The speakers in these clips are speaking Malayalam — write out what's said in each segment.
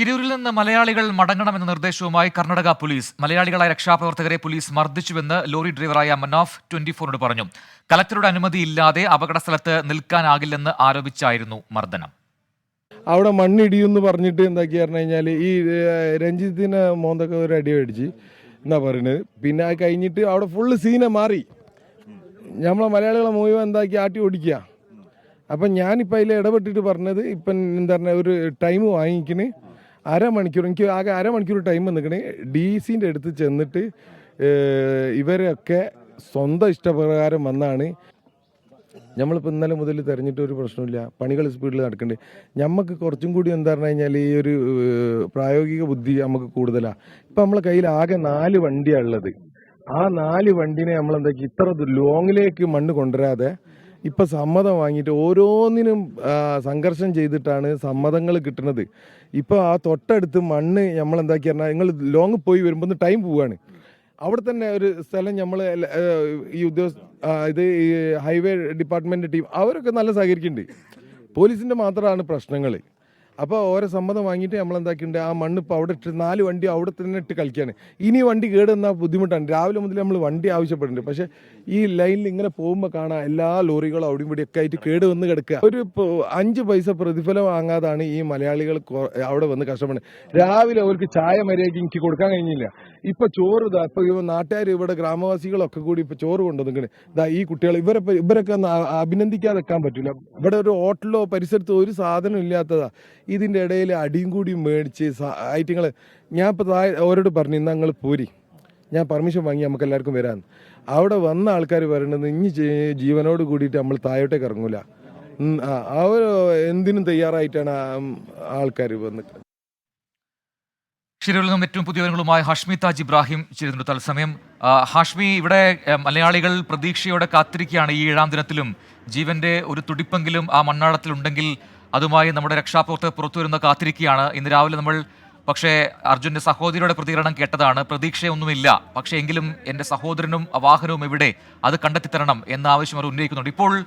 ഷിരൂരിൽ നിന്ന് മലയാളികൾ മടങ്ങണമെന്ന നിർദ്ദേശവുമായി കർണാടക പോലീസ് മലയാളികളായ രക്ഷാപ്രവർത്തകരെ പോലീസ് മർദ്ദിച്ചുവെന്ന് ലോറി ഡ്രൈവറായ മനാഫ് ട്വന്റി ഫോറിനോട് പറഞ്ഞു. കലക്ടറുടെ അനുമതിയില്ലാതെ അപകട സ്ഥലത്ത് നിൽക്കാനാകില്ലെന്ന് ആരോപിച്ചായിരുന്നു മർദ്ദനം. അവിടെ മണ്ണിടിയെന്ന് പറഞ്ഞിട്ട് എന്താക്കി പറഞ്ഞു കഴിഞ്ഞാൽ ഈ രഞ്ജിത്തിന് മോന്തൊക്കെ ഒരു അടി മേടിച്ച് എന്നാ പറയുന്നത് പിന്നെ അത് കഴിഞ്ഞിട്ട് അവിടെ ഫുള്ള് സീന മാറി. നമ്മളെ മലയാളികളെ മുഴുവൻ എന്താക്കി ആട്ടി ഓടിക്കുക. അപ്പം ഞാനിപ്പോൾ അതിൽ ഇടപെട്ടിട്ട് പറഞ്ഞത് ഇപ്പം എന്താ പറഞ്ഞ ഒരു ടൈം വാങ്ങിക്കണ്. അരമണിക്കൂർ എനിക്ക് ആകെ അരമണിക്കൂർ ടൈം നിൽക്കണേ ഡി സിന്റെ അടുത്ത് ചെന്നിട്ട് ഇവരൊക്കെ സ്വന്തം ഇഷ്ടപ്രകാരം വന്നാണ്. നമ്മളിപ്പോൾ ഇന്നലെ മുതൽ തെരഞ്ഞിട്ട് ഒരു പ്രശ്നമില്ല പണികൾ സ്പീഡിൽ നടക്കുന്നുണ്ട് നമുക്ക് കുറച്ചും കൂടി എന്താ പറഞ്ഞു കഴിഞ്ഞാൽ ഈ ഒരു പ്രായോഗിക ബുദ്ധി നമുക്ക് കൂടുതലാണ് ഇപ്പം നമ്മളെ കയ്യിൽ ആകെ നാല് വണ്ടിയാണ് ഉള്ളത്. ആ നാല് വണ്ടിനെ നമ്മൾ എന്താക്കി ഇത്ര ലോങ്ങിലേക്ക് മണ്ണ് കൊണ്ടുവരാതെ ഇപ്പം സമ്മതം വാങ്ങിയിട്ട് ഓരോന്നിനും സംഘർഷം ചെയ്തിട്ടാണ് സമ്മതങ്ങൾ കിട്ടുന്നത്. ഇപ്പോൾ ആ തൊട്ടടുത്ത് മണ്ണ് നമ്മൾ എന്താക്കി പറഞ്ഞാൽ നിങ്ങൾ ലോങ് പോയി വരുമ്പോൾ ടൈം പോവാണ്. അവിടെ തന്നെ ഒരു സ്ഥലം നമ്മൾ ഈ ഉദ്യോഗസ്ഥ ഇത് ഹൈവേ ഡിപ്പാർട്ട്മെന്റ് ടീം അവരൊക്കെ നല്ല സഹകരിക്കുന്നുണ്ട്. പോലീസിന്റെ മാത്രമാണ് പ്രശ്നങ്ങൾ അപ്പോൾ ഓരോ സമ്മതം വാങ്ങിയിട്ട് നമ്മൾ എന്താക്കിയിട്ടുണ്ട് ആ മണ്ണ് ഇപ്പോൾ അവിടെ ഇട്ട് നാല് വണ്ടി അവിടെ തന്നെ ഇട്ട് കളിക്കുകയാണ് ഇനി വണ്ടി കേടുവന്നാൽ ബുദ്ധിമുട്ടാണ്. രാവിലെ മുതൽ നമ്മൾ വണ്ടി ആവശ്യപ്പെടുന്നുണ്ട്. പക്ഷേ ഈ ലൈനിൽ ഇങ്ങനെ പോകുമ്പോൾ കാണാം എല്ലാ ലോറികളും അവിടെയും ഇവിടെ ഒക്കെ ആയിട്ട് കേട് വന്ന് കിടക്കുക. ഒരു അഞ്ച് പൈസ പ്രതിഫലം വാങ്ങാതാണ് ഈ മലയാളികൾ അവിടെ വന്ന് കഷ്ടപ്പെടുന്നത്. രാവിലെ അവർക്ക് ചായ മര്യാദയ്ക്ക് എനിക്ക് കൊടുക്കാൻ കഴിഞ്ഞില്ല. ഇപ്പൊ ചോറ് ഇതാ ഇപ്പൊ നാട്ടുകാർ ഇവിടെ ഗ്രാമവാസികളൊക്കെ കൂടി ഇപ്പൊ ചോറ് കൊണ്ടുവന്നിങ്ങനെ ഇതാ ഈ കുട്ടികൾ ഇവരെ ഇവരൊക്കെ അഭിനന്ദിക്കാതെ വെക്കാൻ പറ്റില്ല ഇവിടെ ഒരു ഹോട്ടലോ പരിസരത്തോ ഒരു സാധനം ഇല്ലാത്തതാ. ഇതിന്റെ ഇടയിൽ അടിയും കൂടി മേടിച്ച് ഐറ്റങ്ങൾ ഞാൻ ഇപ്പോൾ താഴെ അവരോട് പറഞ്ഞു ഇന്ന് ഞങ്ങൾ പോരി. ഞാൻ പെർമിഷൻ വാങ്ങി നമുക്ക് എല്ലാവർക്കും വരാമെന്ന് അവിടെ വന്ന ആൾക്കാർ പറയണത് ഇനി ജീവനോട് കൂടിയിട്ട് നമ്മൾ താഴോട്ടേക്ക് ഇറങ്ങൂല. അവർ എന്തിനും തയ്യാറായിട്ടാണ് ആൾക്കാർ വന്നിട്ട്. ഷിരൂരിൽ നിന്നും ഏറ്റവും പുതിയ വിവരങ്ങളുമായി ഹാഷ്മി താജ് ഇബ്രാഹിം ചേരുന്നുണ്ട് തത്സമയം. ഹാഷ്മി ഇവിടെ മലയാളികൾ പ്രതീക്ഷയോടെ കാത്തിരിക്കുകയാണ് ഈ ഏഴാം ദിനത്തിലും. ജീവന്റെ ഒരു തുടിപ്പെങ്കിലും ആ മണ്ണാളത്തിലുണ്ടെങ്കിൽ അതുമായി നമ്മുടെ രക്ഷാപ്രവർത്തകർ പുറത്തു വരുന്ന കാത്തിരിക്കുകയാണ്. ഇന്ന് രാവിലെ നമ്മൾ പക്ഷേ അർജുന്റെ സഹോദരിയുടെ പ്രതികരണം കേട്ടതാണ്. പ്രതീക്ഷയൊന്നുമില്ല. പക്ഷേ എങ്കിലും എന്റെ സഹോദരനും വാഹനവും എവിടെ? അത് കണ്ടെത്തിത്തരണം എന്ന ആവശ്യം അവർ ഉന്നയിക്കുന്നുണ്ട്. ഇപ്പോൾ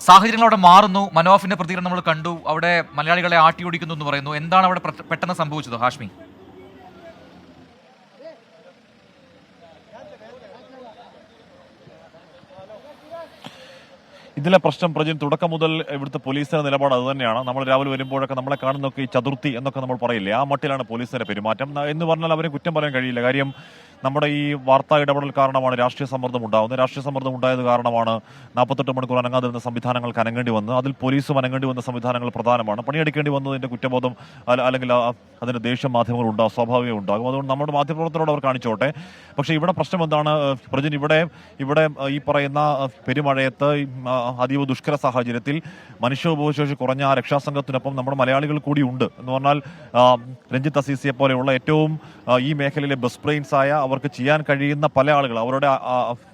സാഹചര്യങ്ങൾ അവിടെ മാറുന്നു. മനോഫിന്റെ പ്രതികരണം നമ്മൾ കണ്ടു. അവിടെ മലയാളികളെ ആട്ടിയോടിക്കുന്നു എന്ന് പറയുന്നു. എന്താണ് അവിടെ പെട്ടെന്ന് സംഭവിച്ചത് ഹാഷ്മി? ഇതിലെ പ്രശ്നം പ്രജിൻ തുടക്കം മുതൽ ഇവിടുത്തെ പോലീസിന്റെ നിലപാട് അതുതന്നെയാണ് നമ്മൾ രാവിലെ വരുമ്പോഴൊക്കെ നമ്മളെ കാണുന്നൊക്കെ ഈ ചതുർത്ഥി എന്നൊക്കെ നമ്മൾ പറയില്ലേ? ആ മട്ടിലാണ് പോലീസിന്റെ പെരുമാറ്റം. എന്ന് പറഞ്ഞാൽ അവരെ കുറ്റം പറയാൻ കഴിയില്ല. കാര്യം നമ്മുടെ ഈ വാർത്താ ഇടപെടൽ കാരണമാണ് രാഷ്ട്രീയ സമ്മർദ്ദം ഉണ്ടാകുന്നത്. രാഷ്ട്രീയ സമ്മർദ്ദം ഉണ്ടായത് കാരണമാണ് നാൽപ്പത്തെട്ട് മണിക്കൂർ അനങ്ങാതിരുന്ന സംവിധാനങ്ങൾക്ക് അനങ്ങേണ്ടി വന്നത്. അതിൽ പോലീസും അനങ്ങേണ്ടി വന്ന സംവിധാനങ്ങൾ പ്രധാനമാണ്. പണിയെടുക്കേണ്ടി വന്നതിന്റെ കുറ്റബോധം അല്ലെങ്കിൽ അതിന്റെ ദേഷ്യം മാധ്യമങ്ങൾ ഉണ്ടാകും സ്വാഭാവികം ഉണ്ടാകും. അതുകൊണ്ട് നമ്മുടെ മാധ്യമപ്രവർത്തനോട് അവർ കാണിച്ചോട്ടെ. പക്ഷേ ഇവിടെ പ്രശ്നം എന്താണ്? പ്രജൻ ഇവിടെ ഇവിടെ ഈ പറയുന്ന പെരുമഴയത്ത് അതീവ ദുഷ്കര സാഹചര്യത്തിൽ മനുഷ്യോപശേഷി കുറഞ്ഞ ആ രക്ഷാസംഘത്തിനൊപ്പം നമ്മുടെ മലയാളികൾ കൂടി ഉണ്ട്. എന്ന് പറഞ്ഞാൽ രഞ്ജിത്ത് അസീസിയെ പോലെയുള്ള ഏറ്റവും ഈ മേഖലയിലെ ബസ് ബ്രെയിൻസായ ആയ അവർക്ക് ചെയ്യാൻ കഴിയുന്ന പല ആളുകൾ അവരുടെ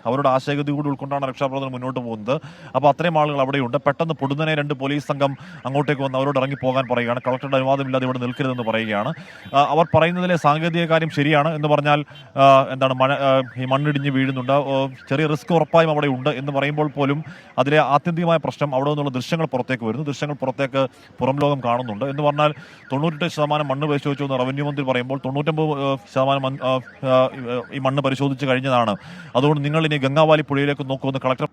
അവരുടെ ആശയഗതി കൂടി ഉൾക്കൊണ്ടാണ് രക്ഷാപ്രവർത്തനം മുന്നോട്ട് പോകുന്നത്. അപ്പോൾ അത്രയും ആളുകൾ അവിടെയുണ്ട് പെട്ടെന്ന് പൊടുന്നനെ രണ്ട് പോലീസ് സംഘം അങ്ങോട്ടേക്ക് വന്ന് അവരോട് ഇറങ്ങി പോകാൻ പറയുകയാണ്. കളക്ടറുടെ അനുവാദമില്ലാതെ ഇവിടെ നിൽക്കരുതെന്ന് പറയുകയാണ്. അവർ പറയുന്നതിലെ സാങ്കേതിക കാര്യം ശരിയാണ് എന്ന് പറഞ്ഞാൽ എന്താണ് മഴ ഈ മണ്ണിടിഞ്ഞ് വീഴുന്നുണ്ട്. ചെറിയ റിസ്ക് ഉറപ്പായും അവിടെ ഉണ്ട് എന്ന് പറയുമ്പോൾ പോലും അതിലെ ആത്യന്തികമായ പ്രശ്നം അവിടെ നിന്നുള്ള ദൃശ്യങ്ങൾ പുറത്തേക്ക് വരുന്നു. ദൃശ്യങ്ങൾ പുറത്തേക്ക് പുറം ലോകം കാണുന്നുണ്ട്. എന്ന് പറഞ്ഞാൽ തൊണ്ണൂറ്റെട്ട് ശതമാനം മണ്ണ് പരിശോധിച്ചു എന്ന് റവന്യൂ മന്ത്രി പറയുമ്പോൾ തൊണ്ണൂറ്റൊമ്പത് ശതമാനം ഈ മണ്ണ് പരിശോധിച്ച് കഴിഞ്ഞതാണ്. അതുകൊണ്ട് നിങ്ങൾ ഇനി ഗംഗാവാലി പുഴയിലേക്ക് നോക്കുമെന്ന് കളക്ടർ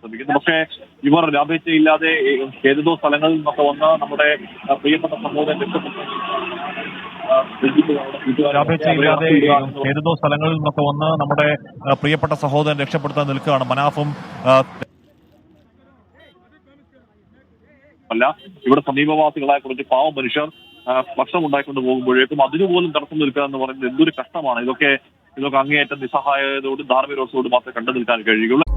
ശ്രമിക്കുന്നു. പക്ഷേ ഇവർ ലാഭേച്ഛയില്ലാതെ ഏതോ സ്ഥലങ്ങളിൽ നിന്നൊക്കെ വന്ന് നമ്മുടെ പ്രിയപ്പെട്ട സഹോദരൻ ലാഭേച്ഛയില്ലാതെ ഏതോ സ്ഥലങ്ങളിൽ നിന്നൊക്കെ വന്ന് നമ്മുടെ പ്രിയപ്പെട്ട സഹോദരൻ രക്ഷപ്പെടുത്താൻ നിൽക്കുകയാണ് മനാഫും അല്ല ഇവിടെ സമീപവാസികളായ കുറച്ച് പാവം മനുഷ്യർ ഭക്ഷണം ഉണ്ടായിക്കൊണ്ട് പോകുമ്പോഴേക്കും അതിനുപോലും തടസ്സം നിൽക്കുക എന്ന് പറയുന്നത് എന്തൊരു കഷ്ടമാണ്. ഇതൊക്കെ ഇതൊക്കെ അങ്ങേയറ്റം നിസ്സഹായതയോടും ധാർമ്മികരോസോടും മാത്രമേ കണ്ടു നിൽക്കാൻ കഴിയുകയുള്ളൂ.